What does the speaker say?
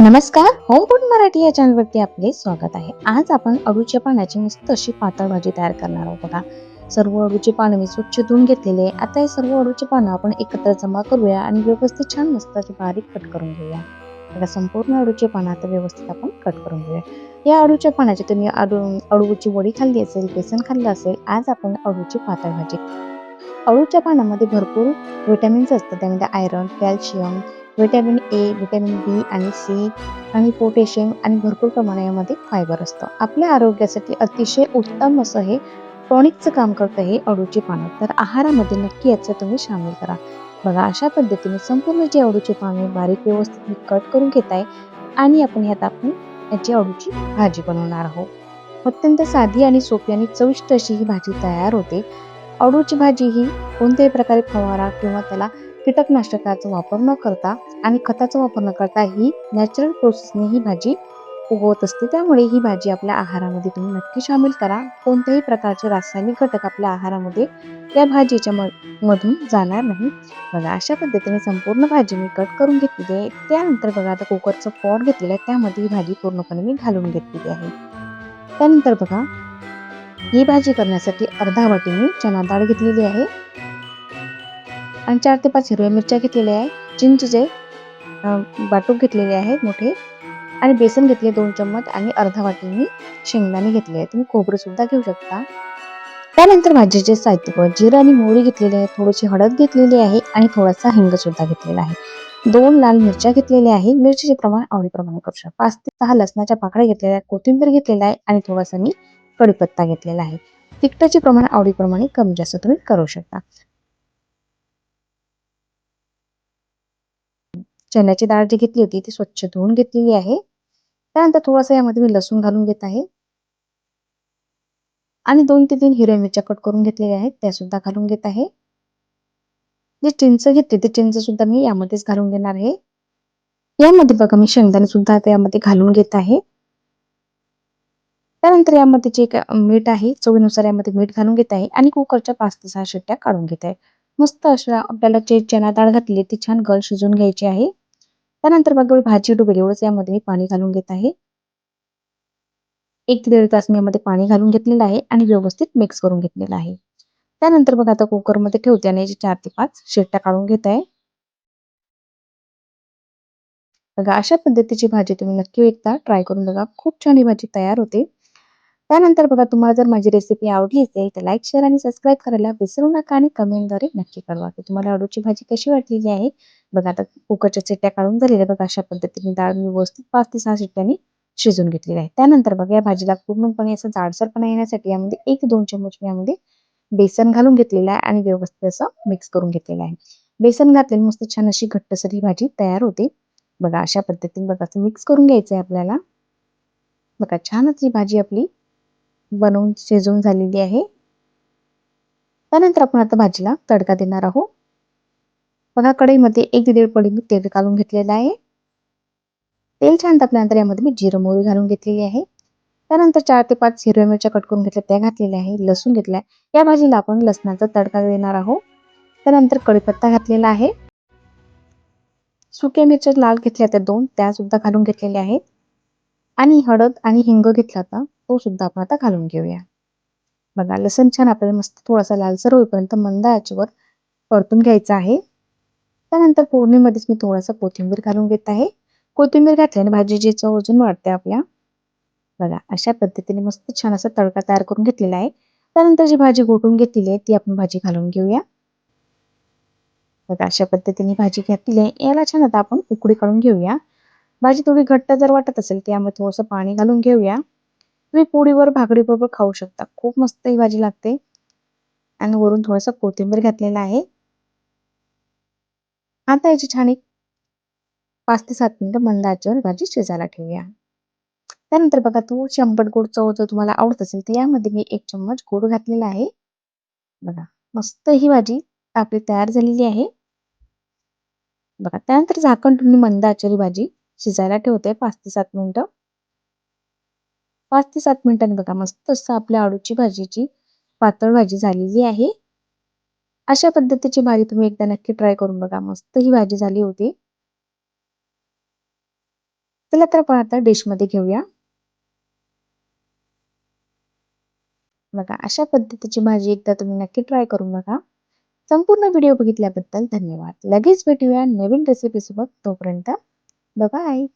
नमस्कार home food Marathi या चॅनलवरती आपले स्वागत आहे. आज आपण अडूच्या पानाची मस्त अशी पातळ भाजी तयार करणार आहोत बघा. सर्व अडूचे पानं मी स्वच्छ धुवून घेतलेले आता हे सर्व अडूचे पानं आपण एकत्र जमा करूया आणि व्यवस्थित छान मस्त अशी बारीक कट करून घेऊया. बघा संपूर्ण अळूचे पानं आता व्यवस्थित आपण कट करून घेऊया. या अळूच्या पानाची तुम्ही अडू अळूची वडी खाल्ली असेल बेसन खाल्लं असेल आज आपण अळूची पातळ भाजी. अळूच्या पानामध्ये भरपूर विटॅमिन्स असतात. त्यामध्ये iron calcium vitamin A vitamin B आणि सी आणि पोटॅशियम आणि भरपूर प्रमाणामध्ये फायबर असतं. आपल्या आरोग्यासाठी अतिशय उत्तम असं हे टॉनिकचं काम करतं हे अडूची पानं. तर आहारामध्ये नक्की याचं तुम्ही सामील करा. बघा अशा पद्धतीने संपूर्ण जे अडूची पाने बारीक व्यवस्थित मी कट करून घेत आहे आणि आपण ह्यात आपण याची अडूची भाजी बनवणार आहोत. अत्यंत साधी आणि सोपी आणि चविष्ट अशी ही भाजी तयार होते. अडूची भाजी ही कोणत्याही प्रकारे फवारा किंवा त्याला कीटकनाशकाचा वापर न करता आणि खताचा वापर न करता ही नॅचरल प्रोसेसने ही भाजी उगवत असते. त्यामुळे ही भाजी आपल्या आहारामध्ये तुम्ही नक्की सामील करा. कोणत्याही प्रकारचे रासायनिक घटक आपल्या आहारामध्ये या भाजीच्या म- मधून जाणार नाही. बघा अशा पद्धतीने संपूर्ण भाजी मी कट करून घेतलेली आहे. त्यानंतर बघा आता कुकरचं पॉट घेतलेलं आहे. त्यामध्ये ही भाजी पूर्णपणे मी घालून घेतलेली आहे. त्यानंतर बघा ही भाजी करण्यासाठी अर्धा वाटी मी चना डाळ घेतलेली आहे. आणि चार ते पाच हिरव्या मिरच्या घेतलेल्या आहे. चिंचचे वाटूक बाटूक घेतलेले आहेत मोठे. आणि बेसन घेतले दोन चम्मच आणि अर्धा वाटी मी शेंगदाणे घेतले आहे तुम्ही खोबरं सुद्धा घेऊ शकता. त्यानंतर भाजीचे साहित्य. जिरं आणि मोहरी घेतलेली आहे थोडीशी हळद घेतलेली आहे आणि थोडासा हिंग सुद्धा घेतलेला आहे. दोन लाल मिरच्या घेतलेल्या आहेत. मिरचीचे प्रमाण आवडीप्रमाणे करू शकता. पाच ते सहा लसणाच्या पाकळ्या घेतलेल्या आहेत. कोथिंबीर घेतलेला आहे आणि थोडासा मी कढीपत्ता घेतलेला आहे. तिखटाचे प्रमाण आवडीप्रमाणे कमी जास्त तुम्ही करू शकता. चण्याची डाळ जी घेतली होती ती स्वच्छ धुवून घेतलेली आहे. त्यानंतर थोडासा यामध्ये मी लसूण घालून घेत आहे. आणि दोन ते तीन हिरव्या मिरच्या कट करून घेतलेल्या आहेत त्या सुद्धा घालून घेत आहे. जे चिंच घेतली ते चिंच सुद्धा मी यामध्येच घालून घेणार आहे. यामध्ये बघा मी शेंगदाणे सुद्धा यामध्ये घालून घेत आहे. त्यानंतर यामध्ये जे मीठ आहे चवीनुसार यामध्ये मीठ घालून घेत आहे. आणि कुकरच्या पाच ते सहा शिट्ट्या काढून घेत आहे. मस्त अशा आपल्याला जे चना डाळ घातली ती छान गळ शिजून घ्यायची आहे. त्यानंतर बघा भाजी डुबेल एवढंच यामध्ये मी पाणी घालून घेत आहे. एक ते दीड तास मी यामध्ये पाणी घालून घेतलेलं आहे आणि व्यवस्थित मिक्स करून घेतलेलं आहे. त्यानंतर बघा आता कुकरमध्ये ठेवते आणि चार ते पाच शिट्ट्या काढून घेत आहे. बघा अशा पद्धतीची भाजी तुम्ही नक्की एकदा ट्राय करून बघा. खूप छान ही भाजी तयार होते. त्यानंतर बघा तुम्हाला जर माझी रेसिपी आवडली असेल तर लाईक शेअर आणि सबस्क्राईब करायला विसरू नका आणि कमेंटद्वारे नक्की कळवा. की तुम्हाला अडूची भाजी कशी वाटलेली आहे? बघा आता कुकरच्या चिट्ट्या काढून झालेल्या बघा अशा पद्धतीने डाळ मी व्यवस्थित पाच ते सहा चिट्ट्यांनी शिजून घेतलेली आहे. त्यानंतर बघा या भाजीला पूर्णपणे असं जाडसरपणा येण्यासाठी यामध्ये एक दोन चमच मी यामध्ये बेसन घालून घेतलेलं आहे आणि व्यवस्थित असं मिक्स करून घेतलेलं आहे. बेसन घातलेली मस्त छान अशी घट्टसर ही भाजी तयार होते. बघा अशा पद्धतीने बघा असं मिक्स करून घ्यायचं आहे आपल्याला. बघा छानच ही भाजी आपली बनवून शिजवून झालेली आहे. त्यानंतर आपण आता भाजीला तडका देणार आहोत. बघा कढईमध्ये एक दीड पडी मी तेल घालून घेतलेलं आहे. तेल छान तापल्यानंतर यामध्ये मी जिरं मोहरी घालून घेतलेली आहे. त्यानंतर चार ते पाच हिरव्या मिरच्या कट करून घेतल्या त्या घातलेल्या आहे लसूण घेतलाय. या भाजीला आपण लसणाचा तडका देणार आहोत. त्यानंतर कढीपत्ता घातलेला आहे. सुक्या मिरच्या लाल घेतल्या त्या दोन त्या सुद्धा घालून घेतलेल्या आहेत. आणि हळद आणि हिंग घेतला होता तो सुद्धा आपण आता घालून घेऊया. बघा लसण छान आपल्याला मस्त थोडासा लालसर होईपर्यंत मंद आचेवर परतून घ्यायचा आहे. त्यानंतर फोडणीमध्येच मी थोडासा कोथिंबीर घालून घेत आहे. कोथिंबीर घातल्याने भाजीची चव अजून वाढते आपल्या. बघा अशा पद्धतीने मस्त छान असा तडका तयार करून घेतलेला आहे. त्यानंतर जी भाजी गोठून घेतलेली आहे ती आपण भाजी घालून घेऊया. बघा अशा पद्धतीने भाजी घातली आहे. याला छान आता आपण उकडी काढून घेऊया. भाजी थोडी घट्ट जर वाटत असेल त्यामध्ये थोडंसं पाणी घालून घेऊया. तुम्ही पोळीवर भाकरी बरोबर खाऊ शकता. खूप मस्त ही भाजी लागते. आणि वरून थोडंसं कोथिंबीर घातलेला आहे. आता याची छान एक पाच ते सात मिनिटं मंद आचेवर भाजी शिजायला ठेवूया. त्यानंतर बघा तू शंभर गोड चव जर तुम्हाला आवडत असेल तर यामध्ये मी एक चम्मच गोड घातलेला आहे. बघा मस्त ही भाजी आपली तयार झालेली आहे. बघा त्यानंतर झाकण तुम्ही मंद आचेरी भाजी शिजायला ठेवते पाच ते सात मिनटं. पाच ते सात मिनिटांनी बघा मस्त असं आपल्या आळूची भाजीची पातळ भाजी झालेली आहे. अशा पद्धतीची भाजी तुम्ही एकदा नक्की ट्राय करून बघा मस्त ही भाजी झाली होती. चला तर आपण आता डिशमध्ये घेऊया. बघा अशा पद्धतीची भाजी एकदा तुम्ही नक्की ट्राय करून बघा. संपूर्ण व्हिडिओ बघितल्याबद्दल धन्यवाद. लगेच भेटूया नवीन रेसिपी सोबत तोपर्यंत बाय